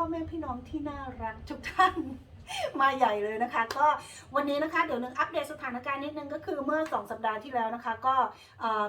พ่อแม่พี่น้องที่น่ารักทุกท่าน มาใหญ่เลยนะคะ ก็วันนี้นะคะเดี๋ยวนึงอัปเดตสถานการณ์นิดนึงก็คือเมื่อ 2 สัปดาห์ที่แล้วนะคะ ก็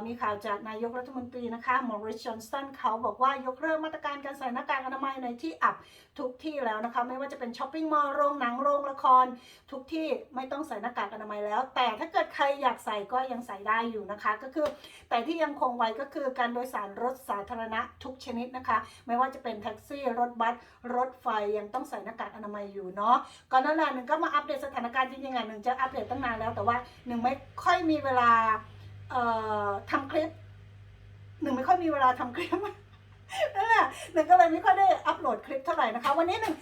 มีข่าวจากนายกรัฐมนตรีนะคะมอริสจอนสันเขาบอกว่ายกเลิกมาตรการการใส่หน้ากากอนามัยในที่อับทุกที่แล้วนะคะ ไม่ว่าจะเป็นช้อปปิ้งมอลล์โรงหนังโรงละคร ทุกที่ไม่ต้องใส่หน้ากากอนามัยแล้ว แต่ถ้าเกิดใครอยากใส่ก็ยังใส่ได้อยู่นะคะ ก็คือแต่ที่ยังคงไว้ก็คือการโดยสารรถสาธารณะทุกชนิดนะคะ ไม่ว่าจะเป็นแท็กซี่รถบัสรถไฟยังต้องใส่หน้ากากอนามัยอยู่เนาะก่อนหน้านั้นหนึ่งก็มาอัปเดตสถานการณ์จริงๆอะหนึ่งจะอัปเดตตั้งนานแล้ว แต่ว่าหนึ่งไม่ค่อยมีเวลาเอ่อทำคลิปหนึ่งไม่ค่อยมีเวลาทำคลิปนั่นแหละหนึ่งก็เลยไม่ค่อยได้อัปโหลดคลิปเท่าไหร่นะคะ วันนี้หนึ่ง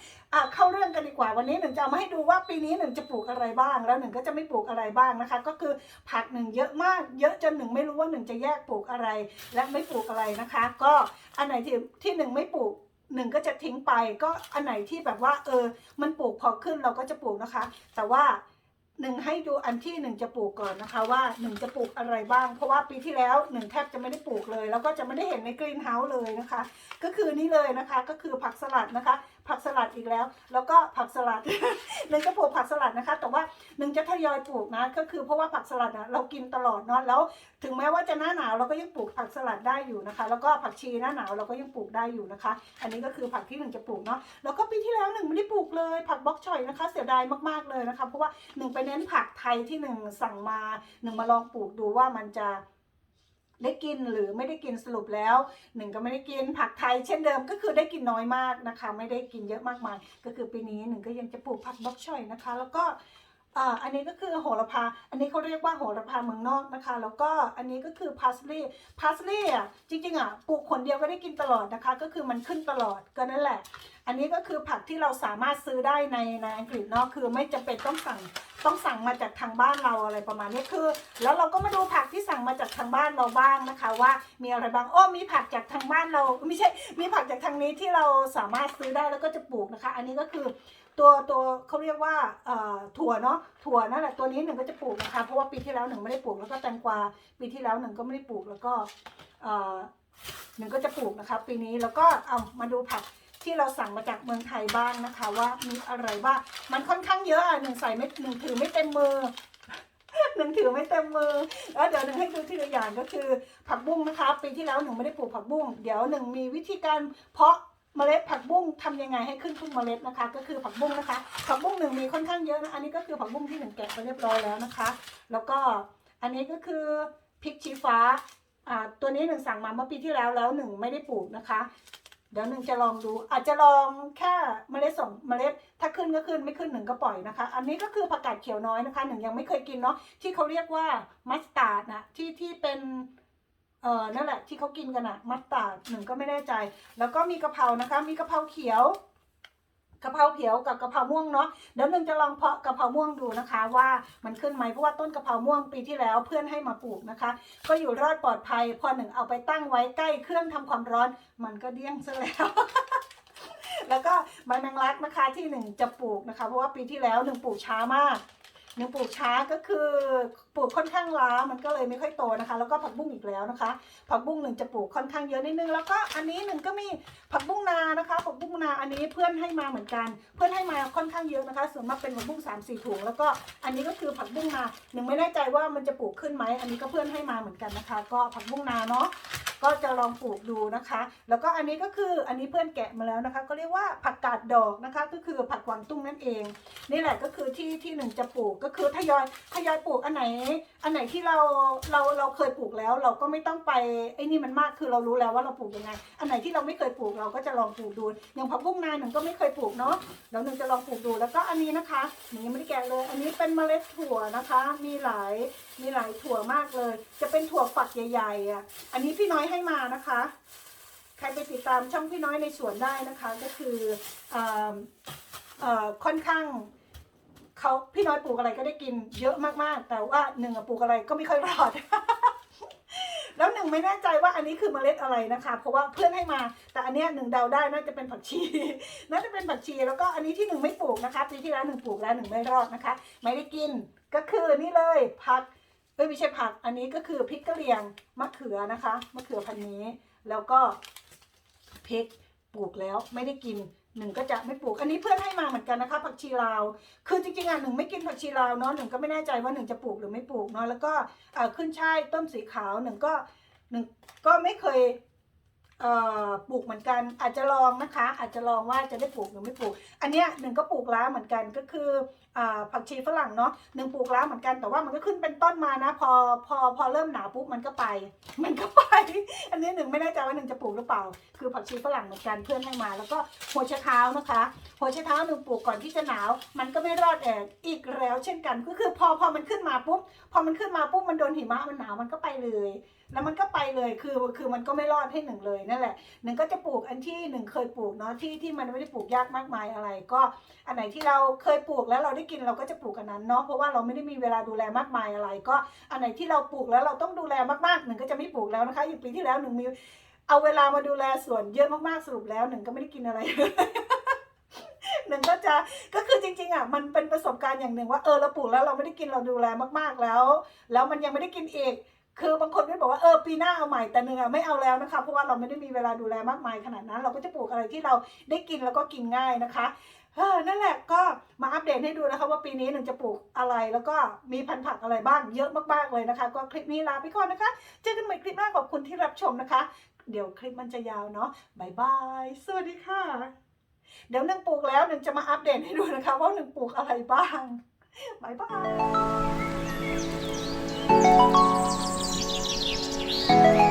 เข้าเรื่องกันดีกว่า วันนี้หนึ่งจะเอามาให้ดูว่าปีนี้หนึ่งจะปลูกอะไรบ้าง แล้วหนึ่งก็จะไม่ปลูกอะไรบ้างนะคะ ก็คือผักหนึ่งเยอะมาก เยอะจนหนึ่งไม่รู้ว่าหนึ่งจะแยกปลูกอะไร และไม่ปลูกอะไรนะคะ ก็อันไหนที่ที่หนึ่งไม่ปลูก หนึ่งก็จะทิ้งไปก็อันไหนที่แบบว่า เออ มันปลูกพอขึ้นเราก็จะปลูกนะคะ แต่ว่าหนึ่งให้ดูอันที่หนึ่งจะปลูกก่อนนะคะ ว่าหนึ่งจะปลูกอะไรบ้าง เพราะว่าปีที่แล้วหนึ่งแทบจะไม่ได้ปลูกเลย แล้วก็จะไม่ได้เห็นในกรีนเฮาส์เลยนะคะ ก็คือนี่เลยนะคะก็คือผักสลัดนะคะ ผักสลัดอีกแล้ว แล้วก็ผักสลัดหนึ่งจะปลูกผักสลัดนะคะ แต่ว่าหนึ่งจะทยอยปลูกนะก็คือเพราะว่าผักสลัดนะเรากินตลอดเนาะแล้ว ถึงแม้ว่าจะหน้าหนาวเราก็ยังปลูกผักสลัดได้อยู่นะคะ แล้วก็ผักชีหน้าหนาวเราก็ยังปลูกได้อยู่นะคะ อันนี้ก็คือผักที่หนึ่งจะปลูกเนาะแล้วก็ปีที่แล้วหนึ่งไม่ได้ปลูกเลย ผักบล็อกชอยนะคะ เสียดายมากๆเลยนะคะ เพราะว่าหนึ่งไปเน้นผักไทยที่หนึ่งสั่งมาหนึ่งมาลองปลูกดูว่ามันจะ ได้กินหรือไม่ได้กินสรุปแล้วหนึ่งก็ไม่ได้กินผักไทยเช่นเดิมก็คือได้กินน้อยมากนะคะ ไม่ได้กินเยอะมากมาย ก็คือปีนี้หนึ่งก็ยังจะปลูกผักบล็อกชอยนะคะ แล้วก็อันนี้ก็คือโหระพา อันนี้เขาเรียกว่าโหระพาเมืองนอกนะคะ แล้วก็อันนี้ก็คือพาสลีย์พาสลีย์อะจริงๆอะปลูกคนเดียวก็ได้กินตลอดนะคะ ก็คือมันขึ้นตลอดก็นั่นแหละ อันนี้ก็คือผักที่เราสามารถซื้อได้ในในอังกฤษเนาะคือไม่จำเป็นต้องสั่ง ต้องสั่งมาจากทางบ้านเราอะไรประมาณนี้คือ แล้วเราก็มาดูผักที่สั่งมาจากทางบ้านเราบ้างนะคะ ว่ามีอะไรบ้างโอ้มีผักจากทางบ้านเราไม่ใช่มีผักจากทางนี้ที่เราสามารถซื้อได้แล้วก็จะปลูกนะคะ อันนี้ก็คือตัวตัวเขาเรียกว่าถั่วเนาะถั่วนั่นแหละตัวนี้หนึ่งก็จะปลูกนะคะเพราะว่าปีที่แล้วหนึ่งไม่ได้ปลูกแล้วก็แตงกวาปีที่แล้วหนึ่งก็ไม่ได้ปลูกแล้วก็หนึ่งก็จะปลูกนะคะ ปีนี้แล้วก็เอามาดูผัก ที่เราสั่งมาจากเมืองไทยบ้างนะคะ ว่ามีอะไรบ้างมันค่อนข้างเยอะอะหนึ่งใส่ไม่หนึ่งถือไม่เต็มมือหนึ่งถือไม่เต็มมือแล้วเดี๋ยวหนึ่งให้ดูทีละอย่างก็คือ ผักบุ้งนะคะ ปีที่แล้วหนึ่งไม่ได้ปลูกผักบุ้งเดี๋ยวหนึ่งมีวิธีการเพาะเมล็ดผักบุ้งทำยังไงให้ขึ้นทุกเมล็ดนะคะ ก็คือผักบุ้งนะคะ ผักบุ้งหนึ่งมีค่อนข้างเยอะนะอันนี้ก็คือผักบุ้งที่หนึ่งแกะไปเรียบร้อยแล้วนะคะ แล้วก็อันนี้ก็คือพริกชี้ฟ้าอ่าตัวนี้หนึ่งสั่งมาเมื่อปีที่แล้วแล้วหนึ่งไม่ได้ปลูกนะคะ เดี๋ยวหนึ่งจะลองดู อาจจะลองแค่เมล็ดสองเมล็ด ถ้าขึ้นก็ขึ้นไม่ขึ้นหนึ่งก็ปล่อยนะคะ อันนี้ก็คือผักกาดเขียวน้อยนะคะหนึ่งยังไม่เคยกินเนาะที่เขาเรียกว่ามัสตาร์ดนะที่ที่เป็นเออนั่นแหละที่เขากินกันอะมัสตาร์ดหนึ่งก็ไม่แน่ใจ แล้วก็มีกะเพรานะคะ มีกะเพราเขียว กะเพราเขียวกับกะเพราม่วงเนาะเดี๋ยวหนึ่งจะลองเพาะกะเพราม่วงดูนะคะ ว่ามันขึ้นไหมเพราะว่าต้นกะเพราม่วงปีที่แล้วเพื่อนให้มาปลูกนะคะ ก็อยู่รอดปลอดภัย พอหนึ่งเอาไปตั้งไว้ใกล้เครื่องทำความร้อน มันก็เดี้ยงซะแล้วแล้วก็ใบแมงลักนะคะที่หนึ่งจะปลูกนะคะ เพราะว่าปีที่แล้วหนึ่งปลูกช้ามาก หนึ่งปลูกช้าก็คือปลูกค่อนข้างล้ามันก็เลยไม่ค่อยโตนะคะ แล้วก็ผักบุ้งอีกแล้วนะคะ ผักบุ้งหนึ่งจะปลูกค่อนข้างเยอะนิดนึงแล้วก็อันนี้หนึ่งก็มีผักบุ้งนานะคะ ผักบุ้งนาอันนี้เพื่อนให้มาเหมือนกัน เพื่อนให้มาค่อนข้างเยอะนะคะ ส่วนมากเป็นผักบุ้งสามสี่ถุงแล้วก็อันนี้ก็คือผักบุ้งนาหนึ่งไม่แน่ใจว่ามันจะปลูกขึ้นไหมอันนี้ก็เพื่อนให้มาเหมือนกันนะคะ ก็ผักบุ้งนาเนาะ ก็จะลองปลูกดูนะคะ แล้วก็อันนี้ก็คืออันนี้เพื่อนแกะมาแล้วนะคะ ก็เรียกว่าผักกาดดอกนะคะ ก็คือผักกวางตุ้งนั่นเอง นี่แหละก็คือที่ที่หนึ่งจะปลูกก็คือทยอยทยอยปลูกอันไหน อันไหนที่เราเราเราเคยปลูกแล้ว เราก็ไม่ต้องไปไอ้นี่มันมากคือเรารู้แล้วว่าเราปลูกยังไง อันไหนที่เราไม่เคยปลูกเราก็จะลองปลูกดูอย่างผักบุ้งนาหนึ่งก็ไม่เคยปลูกเนาะเดี๋ยวหนึ่งจะลองปลูกดูแล้วก็อันนี้นะคะหนึ่งยังไม่ได้แกะเลย อันนี้เป็นเมล็ดถั่วนะคะ มีหลายมีหลายถั่วมากเลย จะเป็นถั่วฝักใหญ่ๆอะอันนี้พี่น้อยให้มานะคะ ใครไปติดตามช่องพี่น้อยในสวนได้นะคะ ก็คืออออค่อนข้างเขาพี่น้อยปลูกอะไรก็ได้กินเยอะมากๆ แต่ว่าหนึ่งปลูกอะไรก็ไม่ค่อยรอด แล้วหนึ่งไม่แน่ใจว่าอันนี้คือเมล็ดอะไรนะคะ เพราะว่าเพื่อนให้มา แต่อันเนี้ยหนึ่งเดาได้น่าจะเป็นผักชี น่าจะเป็นผักชี แล้วก็อันนี้ที่หนึ่งไม่ปลูกนะคะปีที่แล้วหนึ่งปลูกแล้วหนึ่งไม่รอดนะคะ ไม่ได้กินก็คือนี่เลยผัก เอ้ยไม่ใช่ผัก อันนี้ก็คือพริกกะเหรี่ยงมะเขือนะคะมะเขือพันธุ์นี้ แล้วก็พริกปลูกแล้วไม่ได้กินหนึ่งก็จะไม่ปลูกอันนี้เพื่อนให้มาเหมือนกันนะคะ ผักชีลาว คือจริงๆอะหนึ่งไม่กินผักชีลาวเนาะหนึ่งก็ไม่แน่ใจว่าหนึ่งจะปลูกหรือไม่ปลูกเนาะแล้วก็ขึ้นช่ายต้นสีขาวหนึ่งก็หนึ่งก็ไม่เคย เอ่อปลูกเหมือนกันอาจจะลองนะคะ อาจจะลองว่าจะได้ปลูกหรือไม่ปลูก อันเนี้ยหนึ่งก็ปลูกแล้วเหมือนกันก็คืออ่าผักชีฝรั่งเนาะหนึ่งปลูกแล้วเหมือนกันแต่ว่ามันก็ขึ้นเป็นต้นมานะ พอพอพอเริ่มหนาวปุ๊บมันก็ไป มันก็ไป อันนี้หนึ่งไม่แน่ใจว่าหนึ่งจะปลูกหรือเปล่า คือผักชีฝรั่งเหมือนกันเพื่อนให้มา แล้วก็หัวไชเท้านะคะหัวไชเท้าหนึ่งปลูกก่อนที่จะหนาว มันก็ไม่รอดแอกอีกแล้ว เช่นกันก็คือพอพอมันขึ้นมาปุ๊บ อมันขึ้นมาปุ๊บมันโดนหิมะมันหนาวมันก็ไปเลย แล้วมันก็ไปเลยคือคือมันก็ไม่รอดให้หนึ่งเลยนั่นแหละหนึ่งก็จะปลูกอันที่หนึ่งเคยปลูกเนาะที่ที่มันไม่ได้ปลูกยากมากมายอะไร ก็อันไหนที่เราเคยปลูกแล้วเราได้กินเราก็จะปลูกอันนั้นเนาะเพราะว่าเราไม่ได้มีเวลาดูแลมากมายอะไร ก็อันไหนที่เราปลูกแล้วเราต้องดูแลมากๆหนึ่งก็จะไม่ปลูกแล้วนะคะอย่างปีที่แล้วหนึ่งมีเอาเวลามาดูแลสวนเยอะมากๆสรุปแล้วหนึ่งก็ไม่ได้กินอะไร หนึ่งก็จะก็คือจริงๆอะมันเป็นประสบการณ์อย่างหนึ่งว่าเออเราปลูกแล้วเราไม่ได้กินเราดูแลมากๆแล้ว แล้วมันยังไม่ได้กินอีกคือบางคนก็บอกว่าเออปีหน้าเอาใหม่แต่หนึ่งอะไม่เอาแล้วนะคะเพราะว่าเราไม่ได้มีเวลาดูแลมากมายขนาดนั้น เราก็จะปลูกอะไรที่เราได้กินแล้วก็กินง่ายนะคะเออนั่นแหละก็มาอัปเดตให้ดูนะคะ ว่าปีนี้หนึ่งจะปลูกอะไรแล้วก็มีพันธุ์ผักอะไรบ้างเยอะมากๆเลยนะคะ ก็คลิปนี้ลาไปก่อนนะคะ เจอกันใหม่คลิปหน้าขอบคุณที่รับชมนะคะ เดี๋ยวคลิปมันจะยาวเนาะบายบายสวัสดีค่ะ เดี๋ยวหนึ่งปลูกแล้วหนึ่งจะมาอัปเดตให้ดูนะคะ ว่าหนึ่งปลูกอะไรบ้างบายบาย